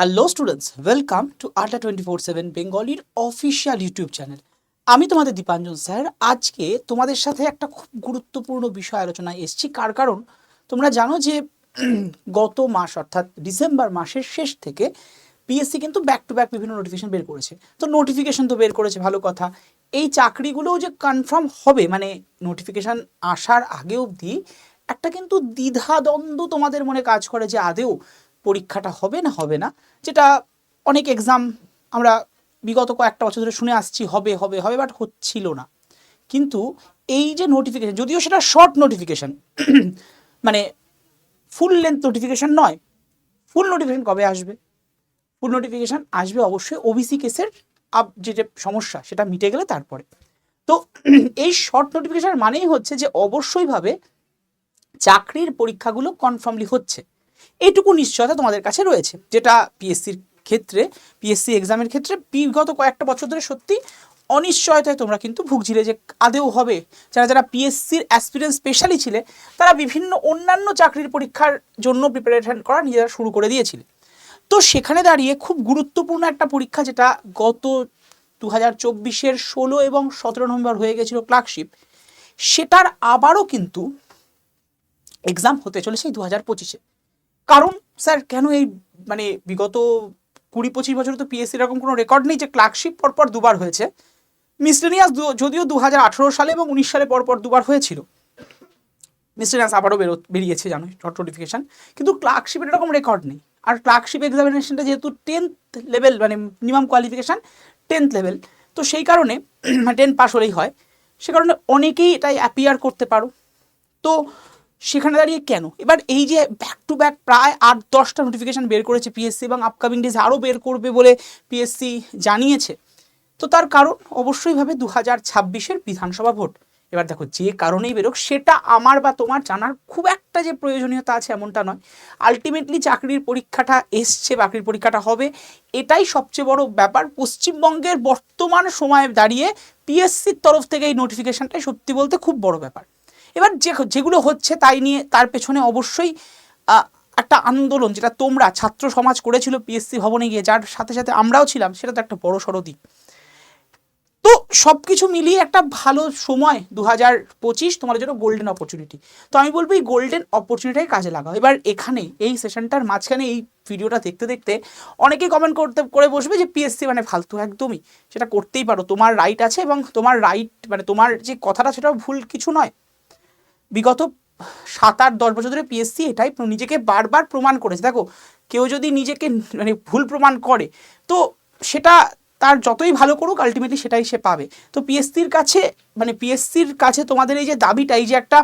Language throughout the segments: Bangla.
Hello students welcome to Adda twenty four seven বেঙ্গলির official YouTube channel আমি তোমাদের দীপাঞ্জন স্যার। আজকে তোমাদের সাথে একটা খুব গুরুত্বপূর্ণ বিষয় আলোচনায় এসেছি। কার কারণ? তোমরা জানো যে গত মাস, অর্থাৎ ডিসেম্বর মাসের শেষ থেকে পিএসসি কিন্তু ব্যাক টু ব্যাক বিভিন্ন নোটিফিকেশন বের করেছে। তো নোটিফিকেশন তো বের করেছে, ভালো কথা। এই চাকরিগুলোও যে কনফার্ম হবে মানে নোটিফিকেশন আসার আগে অবধি একটা কিন্তু দ্বিধাদ্বন্দ্ব তোমাদের মনে কাজ করে যে আদেও পরীক্ষাটা হবে না হবে না, যেটা অনেক এক্সাম আমরা বিগত কয়েকটা বছর ধরে শুনে আসছি, হবে হবে হবে বাট হচ্ছিল না। কিন্তু এই যে নোটিফিকেশান যদিও সেটা শর্ট নোটিফিকেশান মানে ফুল লেন্থ নোটিফিকেশন নয় ফুল নোটিফিকেশন কবে আসবে? ফুল নোটিফিকেশান আসবে অবশ্যই ওবিসি কেসের আপ, যে যে সমস্যা, সেটা মিটে গেলে তারপরে। তো এই শর্ট নোটিফিকেশান মানেই হচ্ছে যে অবশ্যইভাবে চাকরির পরীক্ষাগুলো কনফার্মলি হচ্ছে। এইটুকু নিশ্চয়তা তোমাদের কাছে রয়েছে, যেটা পিএসসির ক্ষেত্রে পিএসসি এক্সামের ক্ষেত্রে বিগত কয়েকটা বছর ধরে সত্যি অনিশ্চয়তায় তোমরা কিন্তু ভুগছিলে যে আদেও হবে। যারা যারা পিএসসির অ্যাসপিরেন্ট স্পেশালি ছিলে, তারা বিভিন্ন অন্যান্য চাকরির পরীক্ষার জন্য প্রিপারেশন করা নিজেরা শুরু করে দিয়েছিলে। তো সেখানে দাঁড়িয়ে খুব গুরুত্বপূর্ণ একটা পরীক্ষা যেটা গত দু হাজার চব্বিশের ষোলো এবং সতেরো নভেম্বর হয়ে গেছিল ক্লার্কশিপ সেটার আবারও কিন্তু এক্সাম হতে চলেছে দু হাজার পঁচিশে। কারণ, স্যার, কেন এই মানে বিগত কুড়ি পঁচিশ বছর তো পিএসসি এরকম কোনো রেকর্ড নেই যে ক্লার্কশিপ পরপর দুবার হয়েছে। মিসলেনিয়াস যদিও দু হাজার আঠেরো সালে এবং উনিশ সালে পরপর দুবার হয়েছিল। মিসলেনিয়াস আবারও বেরো, বেরিয়েছে, জানো শর্ট নোটিফিকেশান কিন্তু ক্লার্কশিপের এরকম রেকর্ড নেই। আর ক্লার্কশিপ এক্সামিনেশনটা যেহেতু টেন্থ লেভেল মানে মিনিমাম কোয়ালিফিকেশান টেন্থ লেভেল তো সেই কারণে টেন পাস হলেই হয়। সে কারণে অনেকেই এটাই অ্যাপিয়ার করতে পারো। তো সেখানে দাঁড়িয়ে কেন? এবার এই যে ব্যাক টু ব্যাক প্রায় আট, দশটা নোটিফিকেশান বের করেছে পিএসসি এবং আপকামিং ডেজ আরও বের করবে বলে পিএসসি জানিয়েছে। তো তার কারণ অবশ্যইভাবে দু হাজার ছাব্বিশের বিধানসভা ভোট। এবার দেখো যে কারণেই বেরোক, সেটা আমার বা তোমার জানার খুব একটা যে প্রয়োজনীয়তা আছে এমনটা নয়। আলটিমেটলি চাকরির পরীক্ষাটা এসছে চাকরির পরীক্ষাটা হবে। এটাই সবচেয়ে বড় ব্যাপার। পশ্চিমবঙ্গের বর্তমান সময়ে দাঁড়িয়ে পিএসসির তরফ থেকে এই নোটিফিকেশানটাই সত্যি বলতে খুব বড় ব্যাপার। এবার যে যেগুলো হচ্ছে তাই নিয়ে তার পেছনে অবশ্যই একটা আন্দোলন যেটা তোমরা ছাত্র সমাজ করেছিল পিএসসি ভবনে গিয়ে, যার সাথে সাথে আমরাও ছিলাম, সেটা তো একটা বড় সড়ো দিক। তো সব কিছু মিলিয়ে একটা ভালো সময় দু হাজার পঁচিশ তোমাদের জন্য গোল্ডেন অপরচুনিটি তো আমি বলব এই গোল্ডেন অপরচুনিটাই কাজে লাগাও। এবার এখানে, এই সেশনটার মাঝখানে, এই ভিডিওটা দেখতে দেখতে অনেকেই কমেন্ট করতে, করে বসবে যে পিএসসি মানে ফালতু একদমই। সেটা করতেই পারো। তোমার রাইট আছে এবং তোমার রাইট মানে তোমার যে কথাটা সেটা ভুল কিছু নয়। বিগত সাত আট দশ বছর ধরে পিএসসি এটাই নিজেকে বারবার প্রমাণ করেছে। দেখো, কেউ যদি নিজেকে মানে ভুল প্রমাণ করে, তো সেটা তার যতই ভালো করুক আলটিমেটলি সেটাই সে পাবে। তো পিএসসির কাছে মানে পিএসসির কাছে তোমাদের এই যে দাবিটা, এই যে একটা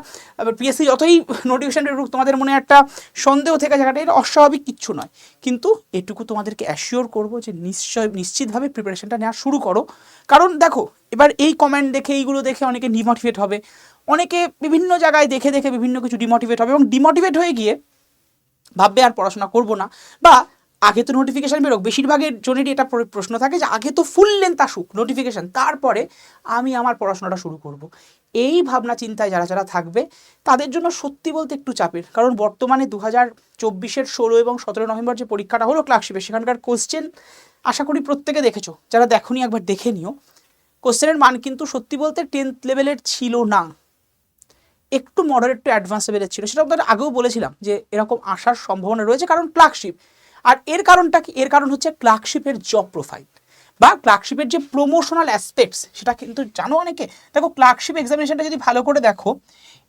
পিএসসি যতই নোটিফিকেশন বেরুক তোমাদের মনে একটা সন্দেহ থেকে জায়গাটা এটা অস্বাভাবিক কিচ্ছু নয়। কিন্তু এটুকু তোমাদেরকে অ্যাসিওর করব যে নিশ্চয়, নিশ্চিতভাবে প্রিপারেশনটা নেওয়া শুরু করো। কারণ দেখো, এবার এই কমেন্ট দেখে, এইগুলো দেখে অনেকে ডিমোটিভেট হবে। অনেকে বিভিন্ন জায়গায় দেখে দেখে বিভিন্ন কিছু ডিমোটিভেট হবে এবং ডিমোটিভেট হয়ে গিয়ে ভাববে আর পড়াশোনা করব না। বা আগে তো নোটিফিকেশান বেরোক। বেশিরভাগের জনেরই এটা প্রশ্ন থাকে যে, আগে তো ফুল লেন্থ আসুক নোটিফিকেশান তারপরে আমি আমার পড়াশোনাটা শুরু করব। এই ভাবনা চিন্তায় যারা যারা থাকবে, তাদের জন্য সত্যি বলতে একটু চাপের। কারণ বর্তমানে দু হাজার চব্বিশের ষোলো এবং সতেরো নভেম্বর যে পরীক্ষাটা হলো ক্লার্কশিপে সেখানকার কোশ্চেন আশা করি প্রত্যেকে দেখেছ। যারা দেখোনি, একবার দেখে নিও। কোশ্চেনের মান কিন্তু সত্যি বলতে টেন্থ লেভেলের ছিল না। একটু মডারেট টু অ্যাডভান্স লেভেলের ছিল। সেটা আগেও বলেছিলাম যে, এরকম আসার সম্ভাবনা রয়েছে। কারণ ক্লার্কশিপ আর এর কারণটা কি? এর কারণ হচ্ছে ক্লার্কশিপের জব প্রোফাইল বা ক্লার্কশিপের যে প্রমোশনাল অ্যাসপেক্টস সেটা কিন্তু জানো অনেকে? দেখো ক্লার্কশিপ এক্সামিনেশনটা যদি ভালো করে দেখো,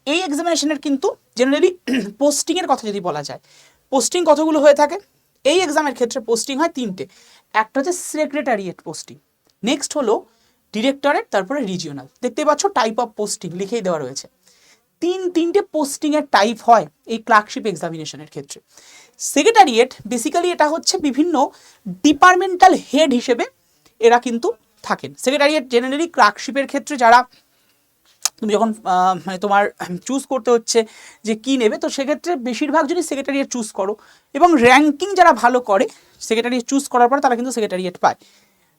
এই এক্সামিনেশনের কিন্তু জেনারেলি পোস্টিংয়ের কথা যদি বলা যায় পোস্টিং কতগুলো হয়ে থাকে? এই এক্সামের ক্ষেত্রে পোস্টিং হয় তিনটে। একটা হচ্ছে সেক্রেটারিয়েট পোস্টিং নেক্সট হলো ডিরেক্টরেট তারপরে রিজিওনাল দেখতে পাচ্ছ টাইপ অফ পোস্টিং লিখেই দেওয়া রয়েছে। তিন, তিনটে পোস্টিংয়ের টাইপ হয় এই ক্লার্কশিপ এক্সামিনেশনের ক্ষেত্রে। সেক্রেটারিয়েট বেসিক্যালি এটা হচ্ছে বিভিন্ন ডিপার্টমেন্টাল হেড হিসেবে এরা কিন্তু থাকেন। সেক্রেটারিয়েট জেনারেলি ক্লার্কশিপের ক্ষেত্রে যারা তুমি যখন মানে তোমার চুজ করতে হচ্ছে যে কি নেবে, তো সেক্ষেত্রে বেশিরভাগ যদি সেক্রেটারিয়েট চুজ করো এবং র্যাঙ্কিং যারা ভালো করে, সেক্রেটারিয়েট চুজ করার পর তারা কিন্তু সেক্রেটারিয়েট পায়।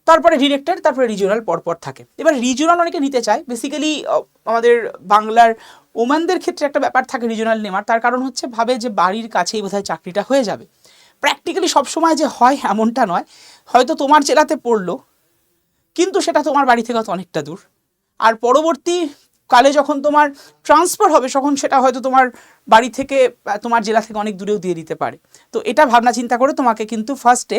তারপরে ডিরেক্টর তারপরে রিজিওনাল পরপর থাকে। এবার রিজিওনাল অনেকে নিতে চায়। বেসিক্যালি আমাদের বাংলার ওমানদের ক্ষেত্রে একটা ব্যাপার থাকে রিজিওনাল নেওয়ার। তার কারণ হচ্ছে ভাবে যে বাড়ির কাছেই বোধহয় চাকরিটা হয়ে যাবে। প্র্যাকটিক্যালি সবসময় যে হয় এমনটা নয়। হয়তো তোমার জেলাতে পড়ল, কিন্তু সেটা তোমার বাড়ি থেকে অনেকটা দূর। আর পরবর্তী কালে যখন তোমার ট্রান্সফার হবে, তখন সেটা হয়তো তোমার বাড়ি থেকে তোমার জেলা থেকে অনেক দূরেও দিয়ে দিতে পারে। তো এটা ভাবনা চিন্তা করে তোমাকে কিন্তু ফার্স্টে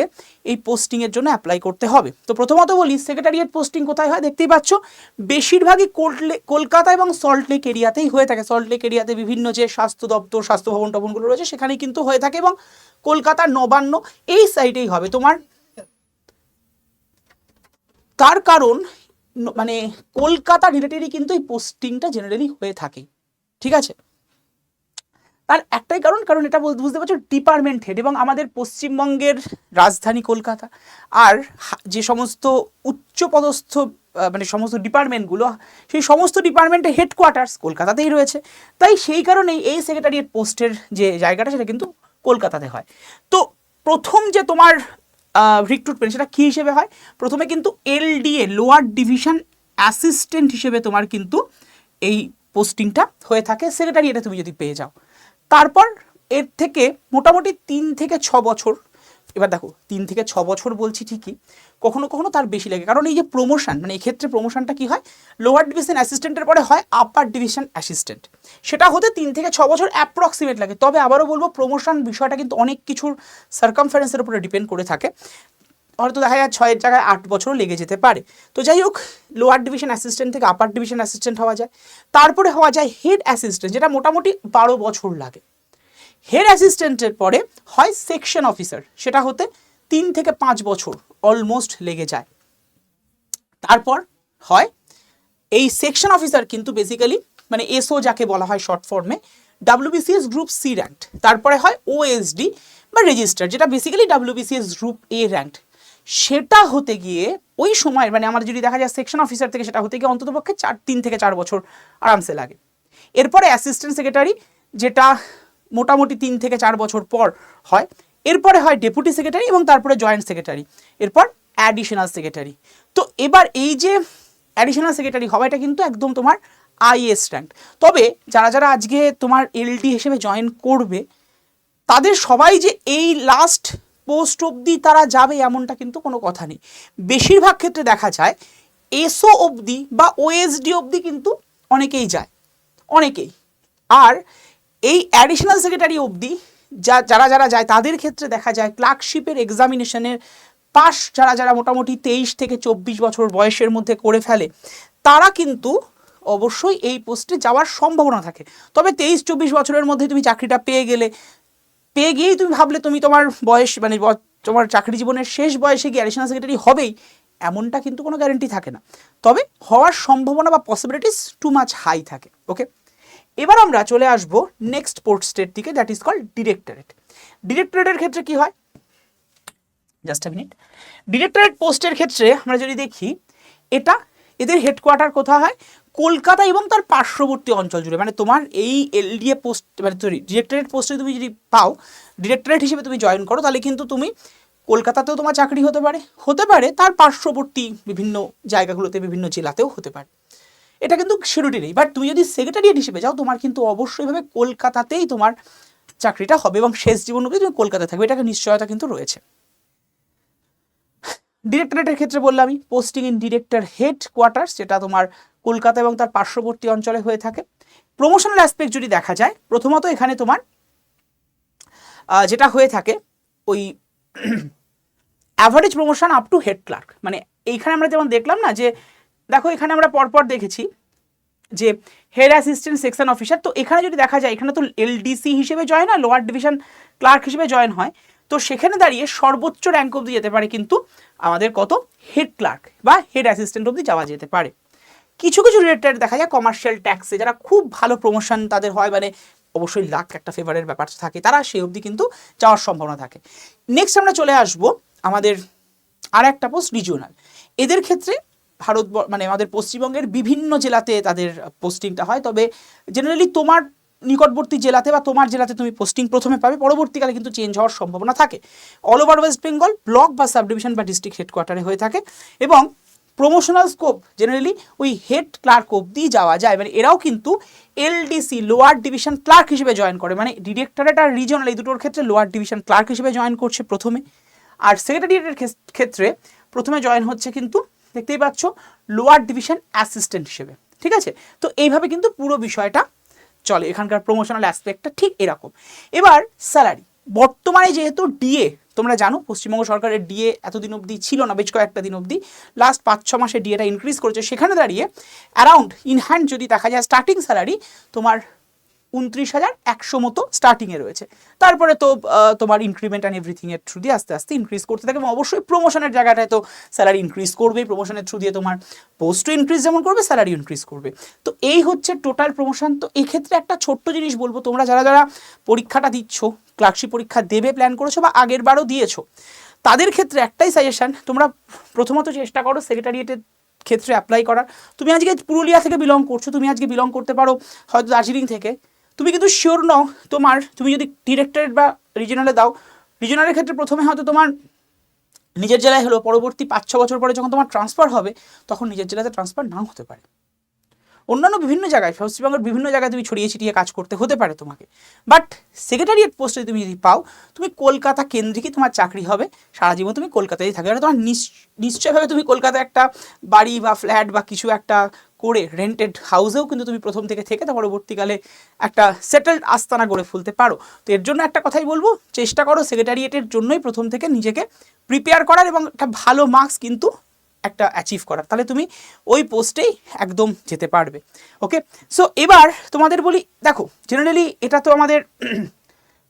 এই পোস্টিংয়ের জন্য অ্যাপ্লাই করতে হবে। তো প্রথমত বলি সেক্রেটারিয়েট পোস্টিং কোথায় হয় দেখতেই পাচ্ছ? বেশিরভাগই কলকাতা এবং সল্টলেক এরিয়াতেই হয়ে থাকে। সল্টলেক এরিয়াতে বিভিন্ন যে স্বাস্থ্য দপ্তর, স্বাস্থ্য ভবন টবনগুলো রয়েছে, সেখানেই কিন্তু হয়ে থাকে এবং কলকাতার নবান্ন এই সাইডেই হবে। তোমার তার কারণ মানে কলকাতা রিলেটেডই কিন্তু এই পোস্টিংটা জেনারেলি হয়ে থাকে। ঠিক আছে? তার একটাই কারণ কারণ এটা বুঝতে পারছ ডিপার্টমেন্ট হেড এবং আমাদের পশ্চিমবঙ্গের রাজধানী কলকাতা। আর যে সমস্ত উচ্চপদস্থ মানে সমস্ত ডিপার্টমেন্টগুলো সেই সমস্ত ডিপার্টমেন্টের হেডকোয়ার্টার্স কলকাতাতেই রয়েছে। তাই সেই কারণেই এই সেক্রেটারিয়েট পোস্টের যে জায়গাটা, সেটা কিন্তু কলকাতাতে হয়। তো প্রথম যে তোমার রিক্রুটমেন্ট সেটা কী হিসেবে হয়? প্রথমে কিন্তু এলডিএ লোয়ার ডিভিশন অ্যাসিস্ট্যান্ট হিসেবে তোমার কিন্তু এই পোস্টিংটা হয়ে থাকে। সেক্রেটারি এটা তুমি যদি পেয়ে যাও। তারপর এর থেকে মোটামুটি তিন থেকে ছ বছর এবার দেখো, তিন থেকে ছ বছর বলছি ঠিকই, কখনো কখনো তার বেশি লাগে। কারণ এই যে প্রমোশন মানে এক্ষেত্রে প্রমোশনটা কি হয়? লোয়ার ডিভিশন অ্যাসিস্ট্যান্টের পরে হয় আপার ডিভিশন অ্যাসিস্ট্যান্ট সেটা হতে তিন থেকে ছ বছর অ্যাপ্রক্সিমেট লাগে। তবে আবারও বলব প্রমোশন বিষয়টা কিন্তু অনেক কিছুর সার্কামফারেন্সের উপরে ডিপেন্ড করে থাকে। হয়তো দেখা যায় ছয়ের জায়গায় আট বছরও লেগে যেতে পারে। তো যাই হোক লোয়ার ডিভিশন অ্যাসিস্ট্যান্ট থেকে আপার ডিভিশন অ্যাসিস্ট্যান্ট হওয়া যায়। তারপরে হওয়া যায় হেড অ্যাসিস্ট্যান্ট যেটা মোটামুটি বারো বছর লাগে। হেড অ্যাসিস্ট্যান্টের পরে হয় সেকশন অফিসার সেটা হতে তিন থেকে পাঁচ বছর অলমোস্ট লেগে যায়। তারপর হয় এই সেকশন অফিসার কিন্তু বেসিক্যালি মানে এসও যাকে বলা হয় শর্ট ফর্মে ডাব্লিউবিসিএস গ্রুপ সি র্যাঙ্ক তারপরে হয় ওএসডি বা রেজিস্টার যেটা basically WBCS group A rank সেটা হতে গিয়ে ওই সময় মানে আমার যদি দেখা যায় সেকশন অফিসার থেকে সেটা হতে গিয়ে অন্ততপক্ষে চার, তিন থেকে চার বছর আরামসে লাগে। এরপরে অ্যাসিস্ট্যান্ট সেক্রেটারি যেটা মোটামুটি তিন থেকে চার বছর পর হয়। এরপরে হয় ডেপুটি সেক্রেটারি এবং তারপরে জয়েন্ট সেক্রেটারি এরপর অ্যাডিশনাল সেক্রেটারি তো এবার এই যে অ্যাডিশনাল সেক্রেটারি হওয়া, এটা কিন্তু একদম তোমার আইএস র্যাঙ্ক তবে যারা যারা আজকে তোমার এলডি হিসেবে জয়েন করবে, তাদের সবাই যে এই লাস্ট পোস্ট অবধি তারা যাবে এমনটা কিন্তু কোনো কথা নেই। বেশিরভাগ ক্ষেত্রে দেখা যায় এসও অবধি বা ওএসডি অবধি কিন্তু অনেকেই যায়। অনেকেই। আর এই অ্যাডিশনাল সেক্রেটারি অবধি যা, যারা যারা যায়, তাদের ক্ষেত্রে দেখা যায় ক্লার্কশিপের এক্সামিনেশনের পাস যারা যারা মোটামুটি তেইশ থেকে চব্বিশ বছর বয়সের মধ্যে করে ফেলে, তারা কিন্তু অবশ্যই এই পোস্টে যাওয়ার সম্ভাবনা থাকে। তবে তেইশ, চব্বিশ বছরের মধ্যে তুমি চাকরিটা পেয়ে গেলে, পেয়ে গিয়েই তুমি ভাবলে তুমি তোমার বয়স মানে তোমার চাকরি জীবনের শেষ বয়সে গিয়ে অ্যাডিশনাল সেক্রেটারি হবেই, এমনটা কিন্তু কোনো গ্যারেন্টি থাকে না। তবে হওয়ার সম্ভাবনা বা পসিবিলিটিস টু মাচ হাই থাকে ওকে এবার আমরা চলে আসব নেক্সট পোর্ট স্টেট দিকে দ্যাট ইজ কল্ড ডিরেক্টরেট ডিরেক্টরেটের ক্ষেত্রে কি হয়? জাস্ট আ মিনিট ডিরেক্টরেট পোস্টের ক্ষেত্রে আমরা যদি দেখি, এটা এদের হেডকোয়ার্টার কোথায় হয়? কলকাতা এবং তার পার্শ্ববর্তী অঞ্চল জুড়ে। মানে তোমার এই এলডিএ পোস্ট মানে সরি ডিরেক্টরেট পোস্টে তুমি যদি পাও ডিরেক্টরেট হিসেবে তুমি জয়েন করো, তাহলে কিন্তু তুমি কলকাতাতেও তোমার চাকরি হতে পারে। হতে পারে তার পার্শ্ববর্তী বিভিন্ন জায়গাগুলোতে, বিভিন্ন জেলাতেও হতে পারে। এটা কিন্তু শিরুটি নেই বাট তুমি যদি সেক্রেটারিয়েট হিসেবে যাও, তোমার কিন্তু অবশ্যইভাবে কলকাতাতেই তোমার চাকরিটা হবে এবং শেষ জীবন অবধি তুমি কলকাতায় থাকবে। এটাকে নিশ্চয়তা কিন্তু রয়েছে। ডিরেক্টরেটের ক্ষেত্রে বললাম আমি posting in director headquarters যেটা তোমার কলকাতা এবং তার পার্শ্ববর্তী অঞ্চলে হয়ে থাকে। প্রমোশনাল অ্যাসপেক্ট যদি দেখা যায়, প্রথমত এখানে তোমার যেটা হয়ে থাকে, ওই average promotion up to head clerk মানে এইখানে আমরা যেমন দেখলাম না যে দেখো, এখানে আমরা পরপর দেখেছি যে হেড অ্যাসিস্ট্যান্ট সেকশন অফিসার তো এখানে যদি দেখা যায়, এখানে তো এলডিসি হিসেবে জয়েন হয় লোয়ার ডিভিশন ক্লার্ক হিসেবে জয়েন হয়, তো সেখানে দাঁড়িয়ে সর্বোচ্চ র্যাঙ্ক অবধি যেতে পারে কিন্তু আমাদের কত? হেড ক্লার্ক বা হেড অ্যাসিস্ট্যান্ট অবধি যাওয়া যেতে পারে। কিছু কিছু রিলেটেড দেখা যায় কমার্শিয়াল ট্যাক্সে যারা খুব ভালো প্রমোশন তাদের হয় মানে অবশ্যই লাখ একটা ফেভারের ব্যাপার থাকে, তারা সেই অবধি কিন্তু যাওয়ার সম্ভাবনা থাকে। নেক্সট আমরা চলে আসব আমাদের আর একটা পোস্ট রিজিওনাল এদের ক্ষেত্রে ভারত মানে আমাদের পশ্চিমবঙ্গের বিভিন্ন জেলাতে তাদের পোস্টিংটা হয়। তবে জেনারেলি তোমার নিকটবর্তী জেলাতে বা তোমার জেলাতে তুমি পোস্টিং প্রথমে পাবে। পরবর্তীকালে কিন্তু চেঞ্জ হওয়ার সম্ভাবনা থাকে। All over West Bengal block বা সাব ডিভিশন বা ডিস্ট্রিক্ট হেডকোয়ার্টারে হয়ে থাকে এবং প্রমোশনাল স্কোপ জেনারেলি ওই হেড ক্লার্ক অবধি যাওয়া যায়। মানে এরাও কিন্তু এলডিসি লোয়ার ডিভিশন ক্লার্ক হিসেবে জয়েন করে। মানে ডিরেক্টরেট আর রিজনাল এই দুটোর ক্ষেত্রে লোয়ার ডিভিশন ক্লার্ক হিসেবে জয়েন করছে প্রথমে। আর সেক্রেটারিয়েটের ক্ষেত্রে প্রথমে জয়েন হচ্ছে কিন্তু দেখতেই পাচ্ছ লোয়ার ডিভিশন অ্যাসিস্ট্যান্ট হিসেবে, ঠিক আছে? তো এইভাবে কিন্তু পুরো বিষয়টা চলে, এখানকার প্রমোশনাল অ্যাসপেক্টটা ঠিক এরকম। এবার স্যালারি বর্তমানে যেহেতু ডিএ তোমরা জানো, পশ্চিমবঙ্গ সরকারের ডিএ এতদিন অবধি ছিল না, বেশ কয়েকটা দিন অবধি লাস্ট পাঁচ ছ মাসে ডিএটা ইনক্রিজ করেছে, সেখানে দাঁড়িয়ে অ্যারাউন্ড ইনহ্যান্ড যদি দেখা যায় স্টার্টিং স্যালারি তোমার উনত্রিশ হাজার একশো মতো স্টার্টিংয়ে রয়েছে। তারপরে তো তোমার ইনক্রিমেন্ট অ্যান্ড এভরিথিংয়ের থ্রু দিয়ে আস্তে আস্তে ইনক্রিজ করতে থাকে এবং অবশ্যই প্রমোশনের জায়গাটায় তো স্যালারি ইনক্রিজ করবেই। প্রমোশনের থ্রু দিয়ে তোমার পোস্টও ইনক্রিজ যেমন করবে স্যালারি ইনক্রিজ করবে। তো এই হচ্ছে টোটাল প্রমোশন তো এক্ষেত্রে একটা ছোট্ট জিনিস বলব, তোমরা যারা যারা পরীক্ষাটা দিচ্ছ ক্লার্কশিপ পরীক্ষা দেবে প্ল্যান করেছ বা আগের বারও দিয়েছ, তাদের ক্ষেত্রে একটাই সাজেশন তোমরা প্রথমত চেষ্টা করো সেক্রেটারিয়েটের ক্ষেত্রে অ্যাপ্লাই করার। তুমি আজকে পুরুলিয়া থেকে বিলং করছ, তুমি আজকে বিলং করতে পারো, হয়তো দার্জিলিং থেকে। তুমি কিন্তু শিওর নও তোমার, তুমি যদি ডিরেক্টরেট বা রিজনালে দাও রিজনালের ক্ষেত্রে প্রথমে হয়তো তোমার নিজের জেলায় হলো পরবর্তী পাঁচ, ছ বছর পরে যখন তোমার ট্রান্সফার হবে, তখন নিজের জেলাতে ট্রান্সফার নাও হতে পারে। অন্যান্য বিভিন্ন জায়গায় পশ্চিমবঙ্গের বিভিন্ন জায়গায় তুমি ছড়িয়ে ছিটিয়ে কাজ করতে হতে পারে তোমাকে। বাট সেক্রেটারিয়েট পোস্টে তুমি যদি পাও, তুমি কলকাতা কেন্দ্রিকই তোমার চাকরি হবে? সারা জীবন তুমি কলকাতায় থাকবে। তোমার নিশ- নিশ্চয়ভাবে তুমি কলকাতায় একটা বাড়ি বা ফ্ল্যাট বা কিছু একটা করে রেন্টেড হাউসেও কিন্তু তুমি প্রথম থেকে থেকে তা পরবর্তীকালে একটা সেটেলড আস্তানা গড়ে ফুলতে পারো। তো এর জন্য একটা কথাই বলব, চেষ্টা করো সেক্রেটারিয়েটের জন্যই প্রথম থেকে নিজেকে প্রিপেয়ার করার এবং একটা ভালো মার্কস কিন্তু একটা অ্যাচিভ করার। তাহলে তুমি ওই পোস্টেই একদম যেতে পারবে। ওকে সো এবার তোমাদের বলি, দেখো জেনারেলি এটা তো আমাদের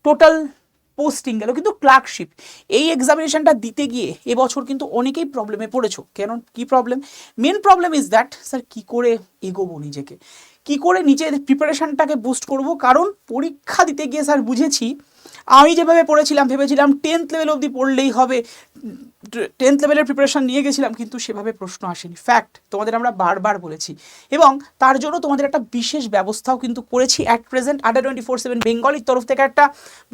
টোটাল পোস্টিং গেল, কিন্তু ক্লার্কশিপ এই এক্সামিনেশনটা দিতে গিয়ে এবছর কিন্তু অনেকেই প্রবলেমে পড়েছো। কেন? কি problem main problem is that sir কি করে এগোবো নিজেকে? কি করে নিজের প্রিপারেশনটাকে বুস্ট করব? কারণ পরীক্ষা দিতে গিয়ে স্যার বুঝেছি, আমি যেভাবে পড়েছিলাম, ভেবেছিলাম টেন্থ লেভেল অবধি পড়লেই হবে টেন্থ লেভেলের প্রিপারেশন নিয়ে গেছিলাম, কিন্তু সেভাবে প্রশ্ন আসেনি। ফ্যাক্ট তোমাদের আমরা বারবার বলেছি। এবং তার জন্য তোমাদের একটা বিশেষ ব্যবস্থাও কিন্তু করেছি at present under twenty four seven বেঙ্গলির তরফ থেকে একটা,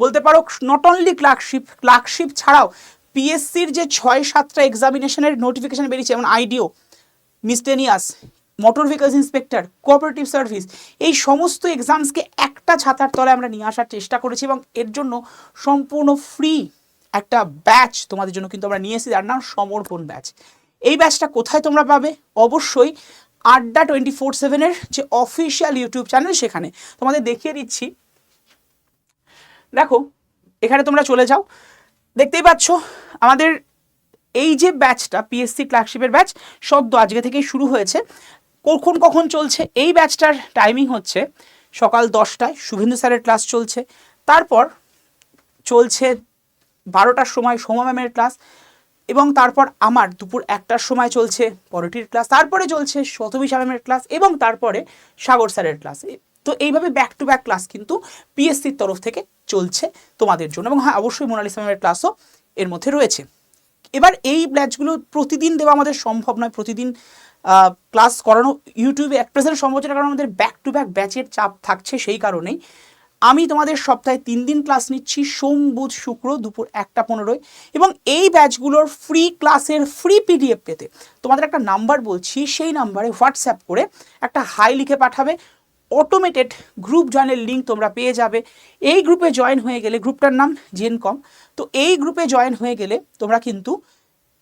বলতে পারো নট অনলি ক্লার্কশিপ ক্লার্কশিপ ছাড়াও পিএসসির যে ছয় সাতটা এক্সামিনেশনের নোটিফিকেশান বেরিয়েছে, যেমন IDO miscellaneous motor vehicles inspector cooperative service এই সমস্ত এক্সামসকে একটা ছাতার তলায় আমরা নিয়ে আসার চেষ্টা করেছি এবং এর জন্য সম্পূর্ণ ফ্রি একটা ব্যাচ তোমাদের জন্য কিন্তু আমরা নিয়ে এসেছি, যার নাম সমর্পণ ব্যাচ এই ব্যাচটা কোথায় তোমরা পাবে? অবশ্যই আড্ডা টোয়েন্টি ফোর সেভেনের যে অফিসিয়াল ইউটিউব চ্যানেল সেখানে। তোমাদের দেখিয়ে দিচ্ছি। দেখো, এখানে তোমরা চলে যাও। দেখতেই পাচ্ছ, আমাদের এই যে ব্যাচটা পিএসসি ক্লার্কশিপের ব্যাচ সদ্য আজকে থেকেই শুরু হয়েছে। কখন কখন চলছে? এই ব্যাচটার টাইমিং হচ্ছে সকাল দশটায়। শুভেন্দু স্যারের ক্লাস চলছে। তারপর চলছে বারোটার সময় সোমা ম্যামের ক্লাস এবং তারপর আমার দুপুর একটার সময় চলছে পরটির ক্লাস তারপরে চলছে শতবিশা ম্যামের ক্লাস এবং তারপরে সাগর স্যারের ক্লাস তো এইভাবে ব্যাক টু ব্যাক ক্লাস কিন্তু পিএসসির তরফ থেকে চলছে তোমাদের জন্য। এবং হ্যাঁ অবশ্যই মোনালিসা ম্যামের ক্লাসও এর মধ্যে রয়েছে। এবার এই ব্যাচগুলো প্রতিদিন দেওয়া আমাদের সম্ভব নয়। প্রতিদিন ক্লাস করানো ইউটিউবে এক প্রেজেন্ট সম্ভব না, কারণ আমাদের ব্যাক টু ব্যাক ব্যাচের চাপ থাকছে সেই কারণেই। আমি তোমাদের সপ্তাহে তিন দিন ক্লাস নিচ্ছি, সোম, বুধ, শুক্র, দুপুর একটা পনেরোয়। এবং এই ব্যাচগুলোর ফ্রি ক্লাসের ফ্রি পিডিএফ পেতে তোমাদের একটা নাম্বার বলছি, সেই নাম্বারে হোয়াটসঅ্যাপ করে একটা হাই লিখে পাঠাবে। অটোমেটেড গ্রুপ জয়েনের লিঙ্ক তোমরা পেয়ে যাবে। এই গ্রুপে জয়েন হয়ে গেলে, গ্রুপটার নাম জেনকম তো এই গ্রুপে জয়েন হয়ে গেলে তোমরা কিন্তু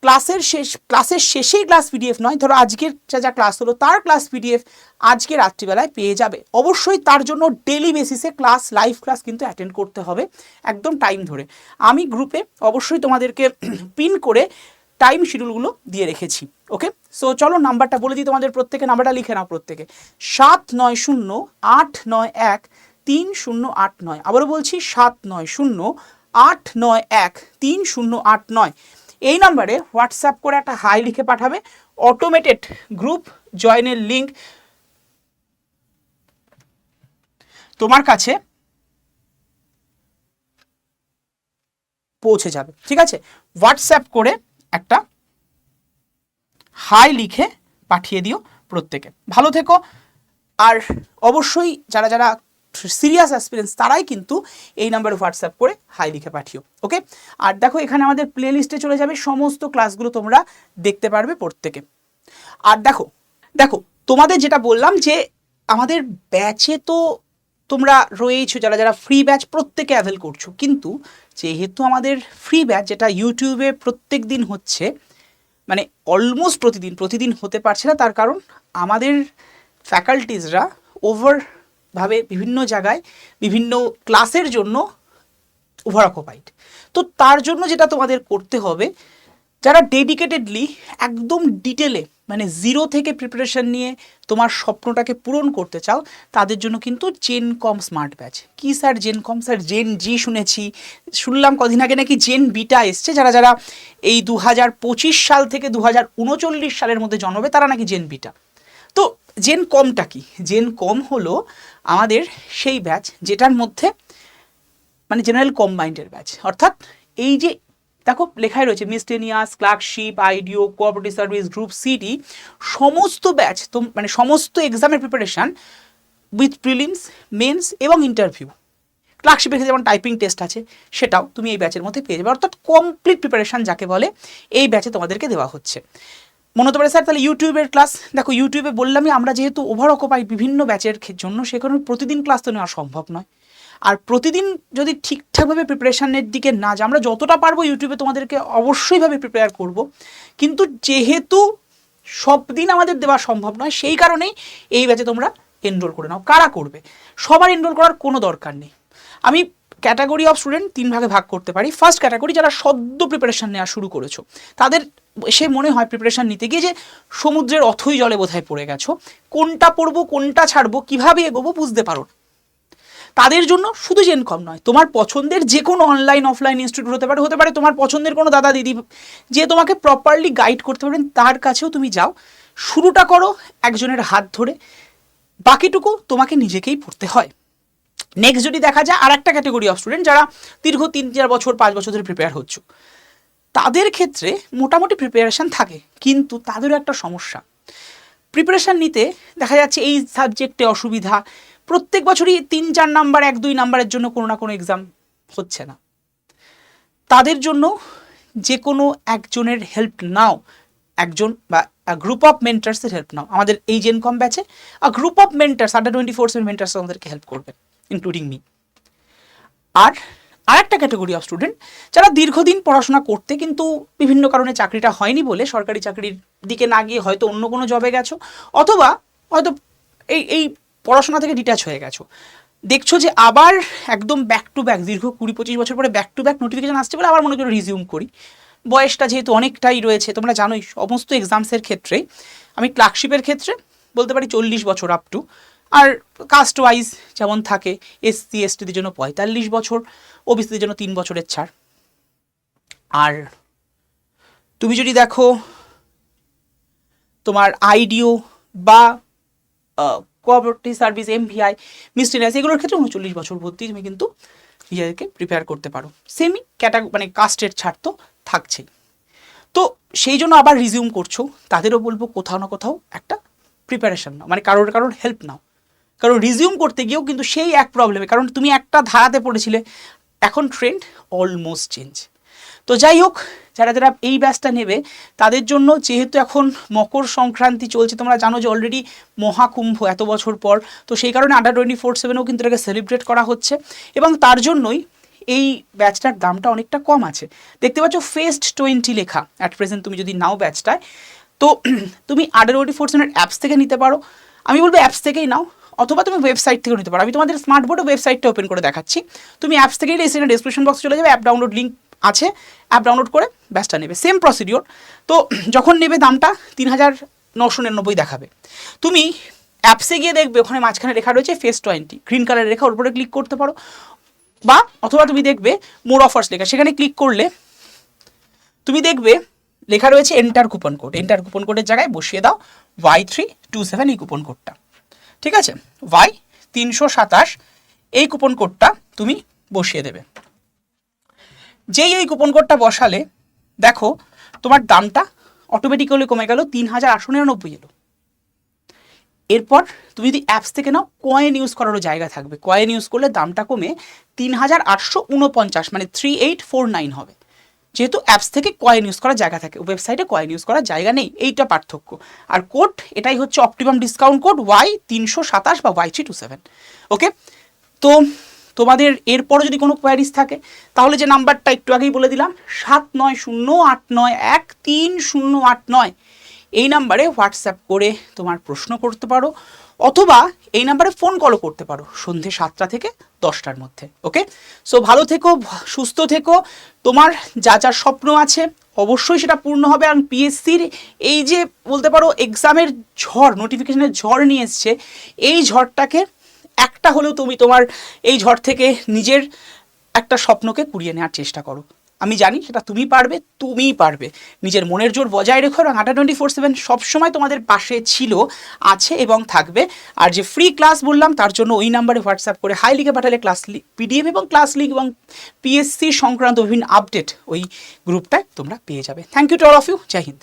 ক্লাসের শেষ, ক্লাসের শেষেই ক্লাস পিডিএফ নয়, ধরো আজকের যা যা ক্লাস হলো, তার ক্লাস পিডিএফ আজকে রাত্রিবেলায় পেয়ে যাবে। অবশ্যই তার জন্য ডেলি বেসিসে ক্লাস লাইভ ক্লাস কিন্তু অ্যাটেন্ড করতে হবে, একদম টাইম ধরে। আমি গ্রুপে অবশ্যই তোমাদেরকে পিন করে টাইম শিডিউলগুলো দিয়ে রেখেছি ওকে সো চলো নাম্বারটা বলে দিই তোমাদের প্রত্যেকে নাম্বারটা লিখে নাও প্রত্যেকে। সাত নয় শূন্য আট নয় এক তিন শূন্য আট নয়, আবারও বলছি সাত নয় শূন্য আট নয় এক তিন শূন্য আট নয়। এই নাম্বারে হোয়াটসঅ্যাপ করে একটা হাই লিখে পাঠাবে অটোমেটেড গ্রুপ জয়েনের লিঙ্ক তোমার কাছে পৌঁছে যাবে, ঠিক আছে? হোয়াটসঅ্যাপ করে একটা হাই লিখে পাঠিয়ে দিও প্রত্যেকে। ভালো থেকো। আর অবশ্যই যারা যারা সিরিয়াস অ্যাসপিরেন্স তারাই কিন্তু এই নাম্বারে হোয়াটসঅ্যাপ করে হাই লিখে পাঠিও ওকে আর দেখো, এখানে আমাদের প্লে লিস্টে চলে যাবে, সমস্ত ক্লাসগুলো তোমরা দেখতে পারবে প্রত্যেকে। আর দেখো দেখো, তোমাদের যেটা বললাম যে আমাদের ব্যাচে তো তোমরা রয়েইছো, যারা যারা ফ্রি ব্যাচ প্রত্যেকে অ্যাভেল করছ। কিন্তু যেহেতু আমাদের ফ্রি ব্যাচ যেটা ইউটিউবে প্রত্যেক দিন হচ্ছে মানে অলমোস্ট প্রতিদিন প্রতিদিন হতে পারছে না, তার কারণ আমাদের ফ্যাকাল্টিজরা ওভারভাবে বিভিন্ন জায়গায় বিভিন্ন ক্লাসের জন্য ওভার অকুপাইড তো তার জন্য যেটা তোমাদের করতে হবে, যারা ডেডিকেটেডলি একদম ডিটেলে মানে জিরো থেকে প্রিপারেশন নিয়ে তোমার স্বপ্নটাকে পূরণ করতে চাও, তাদের জন্য কিন্তু জেন কম স্মার্ট ব্যাচ কি sir gen com sir gen Z শুনেছি, শুনলাম কদিন আগে নাকি জেন বিটা এসছে, যারা যারা এই দু হাজার পঁচিশ সাল থেকে দু হাজার উনচল্লিশ সালের মধ্যে জন্মবে তারা নাকি জেন বিটা তো জেন কমটা কি? জেন কম হলো আমাদের সেই ব্যাচ যেটার মধ্যে মানে জেনারেল কম্বাইন্ডের ব্যাচ অর্থাৎ এই যে দেখো লেখাই রয়েছে miscellaneous clerkship IDO cooperative service group CD সমস্ত ব্যাচ তো মানে সমস্ত এক্সামের প্রিপারেশান উইথ প্রিলিমস মেন্স এবং ইন্টারভিউ ক্লার্কশিপের ক্ষেত্রে যেমন টাইপিং টেস্ট আছে, সেটাও তুমি এই ব্যাচের মধ্যে পেয়ে যাবে। অর্থাৎ কমপ্লিট প্রিপারেশান যাকে বলে, এই ব্যাচে তোমাদেরকে দেওয়া হচ্ছে। মনে হতে পারে স্যার তাহলে ইউটিউবের ক্লাস দেখো ইউটিউবে বললামই আমরা যেহেতু ওভার অকুপাই বিভিন্ন ব্যাচের জন্য সে কারণে প্রতিদিন ক্লাস তো নেওয়া সম্ভব নয়। আর প্রতিদিন যদি ঠিকঠাকভাবে প্রিপারেশনের দিকে না যাই আমরা যতটা পারব ইউটিউবে তোমাদেরকে অবশ্যইভাবে প্রিপেয়ার করব। কিন্তু যেহেতু সব দিন আমাদের দেওয়া সম্ভব নয়, সেই কারণেই এই ব্যাচে তোমরা এনরোল করে নাও। কারা করবে? সবার এনরোল করার কোনো দরকার নেই। আমি ক্যাটাগরি অফ স্টুডেন্ট তিন ভাগে ভাগ করতে পারি। ফার্স্ট ক্যাটাগরি যারা সদ্য প্রিপারেশান নেওয়া শুরু করেছ, তাদের সে মনে হয় প্রিপারেশান নিতে গিয়ে যে সমুদ্রের অথই জলে বোধহয় পড়ে গেছো। কোনটা পড়ব, কোনটা ছাড়বো, কীভাবে এগোবো বুঝতে পারো। তাদের জন্য শুধু জেন কম নয়, তোমার পছন্দের যে কোনো অনলাইন অফলাইন ইনস্টিটিউট হতে পারে হতে পারে তোমার পছন্দের কোনো দাদা দিদি, যে তোমাকে প্রপারলি গাইড করতে পারবেন, তার কাছেও তুমি যাও, শুরুটা করো একজনের হাত ধরে, বাকিটুকু তোমাকে নিজেকেই পড়তে হয়। নেক্সট যদি দেখা যায় আর একটা ক্যাটাগরি অফ স্টুডেন্ট যারা দীর্ঘ তিন, চার বছর, পাঁচ বছর ধরে প্রিপেয়ার হচ্ছ। তাদের ক্ষেত্রে মোটামুটি প্রিপারেশন থাকে, কিন্তু তাদেরও একটা সমস্যা। প্রিপারেশান নিতে দেখা যাচ্ছে এই সাবজেক্টে অসুবিধা প্রত্যেক বছরই তিন, চার নাম্বার, এক, দুই নাম্বারের জন্য কোনো না কোনো এক্সাম হচ্ছে না। তাদের জন্য যে কোনো একজনের হেল্প নাও, একজন বা গ্রুপ অফ মেন্টার্সের হেল্প নাও। আমাদের এই জেন কম ব্যাচে a group of mentors under twenty four seven mentors আমাদেরকে হেল্প করবে ইনক্লুডিং মি আর আরেকটা ক্যাটাগরি অফ স্টুডেন্ট যারা দীর্ঘদিন পড়াশোনা করতে কিন্তু বিভিন্ন কারণে চাকরিটা হয়নি বলে সরকারি চাকরির দিকে না গিয়ে হয়তো অন্য কোনো জবে গেছো, অথবা হয়তো এই এই পড়াশোনা থেকে ডিট্যাচ হয়ে গেছো। দেখছ যে আবার একদম ব্যাক টু ব্যাক দীর্ঘ কুড়ি পঁচিশ বছর পরে ব্যাক টু ব্যাক নোটিফিকেশান আসছে বলে আবার মনে করে রিজিউম করি। বয়সটা যেহেতু অনেকটাই রয়েছে, তোমরা জানোই সমস্ত এক্সামসের ক্ষেত্রেই আমি ক্লার্কশিপের ক্ষেত্রে বলতে পারি চল্লিশ বছর আপ টু আর কাস্ট ওয়াইজ যেমন থাকে এসসি এসটিদের জন্য পঁয়তাল্লিশ বছর ওবিসিদের জন্য তিন বছরের ছাড়। আর তুমি যদি দেখো তোমার আইডিও বা কোঅপারেটিভ সার্ভিস এমভিআই মিস্টেরিয়াস এগুলোর ক্ষেত্রে উনচল্লিশ বছর ভর্তি তুমি কিন্তু নিজেদেরকে প্রিপেয়ার করতে পারো। সেমি ক্যাটা মানে কাস্টের ছাড় তো থাকছেই। তো সেই জন্য আবার রিজিউম করছ, তাদেরও বলব কোথাও না কোথাও একটা প্রিপারেশন নাও মানে কারোর কারোর হেল্প নাও। কারণ রিজিউম করতে গিয়েও কিন্তু সেই এক প্রবলেমে কারণ তুমি একটা ধারাতে পড়েছিলে, এখন ট্রেন্ড অলমোস্ট চেঞ্জ তো যাই হোক, যারা যারা এই ব্যাচটা নেবে, তাদের জন্য যেহেতু এখন মকর সংক্রান্তি চলছে, তোমরা জানো যে অলরেডি মহাকুম্ভ এত বছর পর, তো সেই কারণে আন্ডার টোয়েন্টি ফোর সেভেনেও কিন্তু এটাকে সেলিব্রেট করা হচ্ছে। এবং তার জন্যই এই ব্যাচটার দামটা অনেকটা কম আছে। দেখতে পাচ্ছ ফেস্ট টোয়েন্টি লেখা অ্যাট প্রেজেন্ট তুমি যদি নাও ব্যাচটায়, তো তুমি আন্ডার টোয়েন্টি ফোর সেভেনের অ্যাপস থেকে নিতে পারো। আমি বলব অ্যাপস থেকেই নাও, অথবা তুমি ওয়েবসাইট থেকেও নিতে পারো। আমি তোমাদের স্মার্ট বোর্ডে ওয়েবসাইটটা ওপেন করে দেখাচ্ছি। তুমি অ্যাপস থেকেই এসে ডিসক্রিপশন বক্স চলে যাবে অ্যাপ ডাউনলোড লিঙ্ক আছে অ্যাপ ডাউনলোড করে ব্যাচটা নেবে। সেম প্রসিডিওর তো যখন নেবে দামটা তিন হাজার নশো নিরানব্বই দেখাবে। তুমি অ্যাপসে গিয়ে দেখবে, ওখানে মাঝখানে লেখা রয়েছে ফেস টোয়েন্টি গ্রিন কালারের রেখা, ওর উপরে ক্লিক করতে পারো। বা অথবা তুমি দেখবে মোর অফার্স লেখা। সেখানে ক্লিক করলে তুমি দেখবে লেখা রয়েছে enter coupon code enter coupon কোডের জায়গায় বসিয়ে দাও ওয়াই থ্রি টু সেভেন এই কুপন কোডটা ঠিক আছে? ওয়াই তিনশো সাতাশ এই কুপন কোডটা তুমি বসিয়ে দেবে। যেই এই কুপন কোডটা বসালে, দেখো, তোমার দামটা অটোমেটিক্যালি কমে গেল তিন হাজার আটশো নিরানব্বই এলো। এরপর তুমি যদি অ্যাপস থেকে নাও কয়েন ইউজ করারও জায়গা থাকবে। কয়েন ইউজ করলে দামটা কমে তিন হাজার আটশো উনপঞ্চাশ মানে থ্রি এইট ফোর নাইন হবে। যেহেতু অ্যাপস থেকে কয়েন ইউজ করার জায়গা থাকে ওয়েবসাইটে কয়েন ইউজ করার জায়গা নেই, এইটা পার্থক্য। আর কোড এটাই হচ্ছে অপটিমাম ডিসকাউন্ট কোড ওয়াই তিনশো সাতাশ বা Y three two seven okay তো তোমাদের এরপরে যদি কোনো কোয়ারিজ থাকে, তাহলে যে নাম্বারটা একটু আগেই বলে দিলাম, সাত নয় শূন্য আট নয় এক তিন শূন্য আট নয়। এই নাম্বারে হোয়াটসঅ্যাপ করে তোমার প্রশ্ন করতে পারো, অথবা এই নাম্বারে ফোন কলও করতে পারো, সন্ধে সাতটা থেকে দশটার মধ্যে ওকে সো ভালো থেকো, সুস্থ থেকো। তোমার যা যা স্বপ্ন আছে, অবশ্যই সেটা পূর্ণ হবে। আর পিএসসির এই যে বলতে পারো এক্সামের ঝড় নোটিফিকেশনের ঝড় নিয়ে এসছে, এই ঝড়টাকে একটা হলেও তুমি তোমার এই ঝড় থেকে নিজের একটা স্বপ্নকে কুড়িয়ে নেওয়ার চেষ্টা করো। আমি জানি সেটা তুমি পারবে, তুমিই পারবে। নিজের মনের জোর বজায় রেখো এবং আটা টোয়েন্টি ফোর সেভেন সবসময় তোমাদের পাশে ছিল, আছে এবং থাকবে। আর যে ফ্রি ক্লাস বললাম, তার জন্য ওই নাম্বারে হোয়াটসঅ্যাপ করে হাই লিখে পাঠালে ক্লাস পিডিএফ এবং ক্লাস লিঙ্ক এবং পিএসসি সংক্রান্ত বিভিন্ন আপডেট ওই গ্রুপটায় তোমরা পেয়ে যাবে। Thank you to all of you Jai Hind